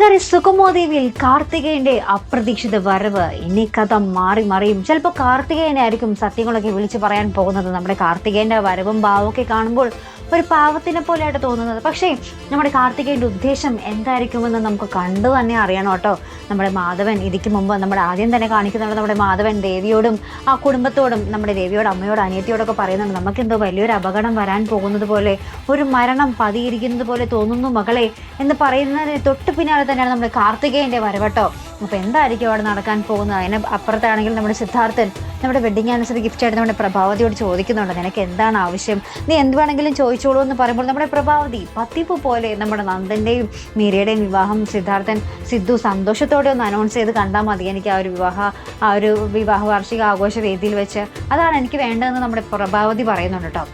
അങ്ങനെ സുഗമോദേവിയിൽ കാർത്തികേയന്റെ അപ്രതീക്ഷിത വരവ്. ഇനി കഥ മാറി മറിയും. ചിലപ്പോൾ കാർത്തികേയനെ ആയിരിക്കും സത്യങ്ങളൊക്കെ വിളിച്ചു പറയാൻ പോകുന്നത്. നമ്മുടെ കാർത്തികേയന്റെ വരവും ഭാവമൊക്കെ കാണുമ്പോൾ ഒരു പാവത്തിനെ പോലെയായിട്ട് തോന്നുന്നത്. പക്ഷേ നമ്മുടെ കാർത്തികേന്റെ ഉദ്ദേശം എന്തായിരിക്കുമെന്ന് നമുക്ക് കണ്ടു തന്നെ അറിയണം കേട്ടോ. നമ്മുടെ മാധവൻ ഇതിക്ക് മുമ്പ് നമ്മുടെ ആദ്യം തന്നെ കാണിക്കുന്നുണ്ട് നമ്മുടെ മാധവൻ ദേവിയോടും ആ കുടുംബത്തോടും നമ്മുടെ ദേവിയോട് അമ്മയോട് അനിയത്തിയോടൊക്കെ പറയുന്നുണ്ട്. നമുക്കെന്തോ വലിയൊരു അപകടം വരാൻ പോകുന്നത് പോലെ ഒരു മരണം പതിയിരിക്കുന്നത് പോലെ തോന്നുന്നു മകളെ എന്ന് പറയുന്നതിന് തൊട്ട് പിന്നാലെ തന്നെയാണ് നമ്മുടെ കാർത്തികേന്റെ വരവട്ടോ അപ്പോൾ എന്തായിരിക്കും അവിടെ നടക്കാൻ പോകുന്നത്? അതിന് അപ്പുറത്താണെങ്കിൽ നമ്മുടെ സിദ്ധാർത്ഥൻ നമ്മുടെ വെഡിങ് ആനിവേഴ്സറി ഗിഫ്റ്റ് ആയിട്ട് നമ്മുടെ പ്രഭാവതിയോട് ചോദിക്കുന്നുണ്ട്. നിനക്ക് എന്താണ് ആവശ്യം? നീ എന്ത് വേണമെങ്കിലും ചോദിച്ചോളൂ എന്ന് പറയുമ്പോൾ നമ്മുടെ പ്രഭാവതി പത്തിപ്പ് പോലെ നമ്മുടെ നന്ദന്റെയും മീരയുടെയും വിവാഹം സിദ്ധാർത്ഥൻ സിദ്ധു സന്തോഷത്തോടെ ഒന്ന് അനൗൺസ് ചെയ്ത് കണ്ടാൽ മതി. എനിക്ക് ആ ഒരു വിവാഹ ആ ഒരു വിവാഹ വാർഷിക ആഘോഷ വേദിയിൽ വെച്ച്. അതാണ് എനിക്ക് വേണ്ടതെന്ന് നമ്മുടെ പ്രഭാവതി പറയുന്നുണ്ട് കേട്ടോ.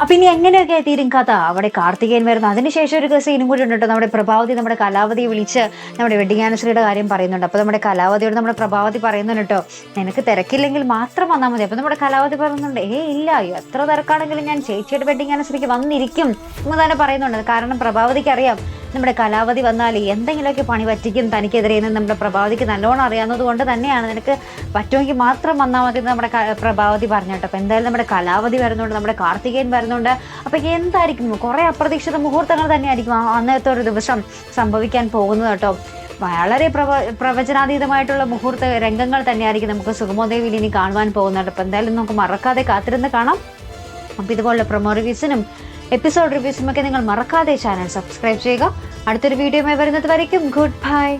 അപ്പൊ ഇനി എങ്ങനെയൊക്കെ തീരും കഥ? അവിടെ കാർത്തികേയൻ വരുന്നു. അതിനുശേഷം ഒരു സീനും കൂടി ഉണ്ട് നമ്മുടെ പ്രഭാവതി നമ്മുടെ കലാവതിയെ വിളിച്ച് നമ്മുടെ വെഡിങ് ആനിവേഴ്സറിയുടെ കാര്യം പറയുന്നുണ്ട്. അപ്പൊ നമ്മുടെ കലാവതിയോട് നമ്മുടെ പ്രഭാവതി പറയുന്നുണ്ട് കേട്ടോ നിനക്ക് തിരക്കില്ലെങ്കിൽ മാത്രം വന്നാൽ മതി. അപ്പൊ നമ്മുടെ കലാവതി പറയുന്നുണ്ട് ഏ ഇല്ല എത്ര തിരക്കാണെങ്കിലും ഞാൻ ചേച്ചിയുടെ വെഡിങ് ആനിവേഴ്സറിക്ക് വന്നിരിക്കും. എന്ന് തന്നെ പറയുന്നുണ്ട്. കാരണം പ്രഭാവതിക്ക് അറിയാം നമ്മുടെ കലാവധി വന്നാൽ എന്തെങ്കിലുമൊക്കെ പണി പറ്റിക്കും തനിക്കെതിരെ എന്ന് നമ്മുടെ പ്രഭാവതിക്ക് നല്ലോണം അറിയാവുന്നത് കൊണ്ട് തന്നെയാണ്. നിനക്ക് പറ്റുമെങ്കിൽ മാത്രം വന്നാൽ മതി നമ്മുടെ പ്രഭാവതി പറഞ്ഞു അപ്പോൾ എന്തായാലും നമ്മുടെ കലാവധി വരുന്നുണ്ട് നമ്മുടെ കാർത്തികേയൻ വരുന്നുണ്ട്. അപ്പോൾ എന്തായിരിക്കും? കുറേ അപ്രതീക്ഷിത മുഹൂർത്തങ്ങൾ തന്നെയായിരിക്കും അന്നത്തെ ഒരു ദിവസം സംഭവിക്കാൻ പോകുന്നത് കേട്ടോ. വളരെ പ്രവ പ്രവചനാതീതമായിട്ടുള്ള മുഹൂർത്ത രംഗങ്ങൾ തന്നെയായിരിക്കും നമുക്ക് സുഗമോദേവിയിൽ ഇനി കാണുവാൻ പോകുന്നുണ്ട് അപ്പോൾ എന്തായാലും നമുക്ക് മറക്കാതെ കാത്തിരുന്ന് കാണാം. അപ്പോൾ ഇതുപോലുള്ള പ്രൊമോ എപ്പിസോഡ് റിവ്യൂസുമൊക്കെ നിങ്ങൾ മറക്കാതെ ചാനൽ സബ്സ്ക്രൈബ് ചെയ്യുക. അടുത്തൊരു വീഡിയോയുമായി വരുന്നത് വരയ്ക്കും. Good bye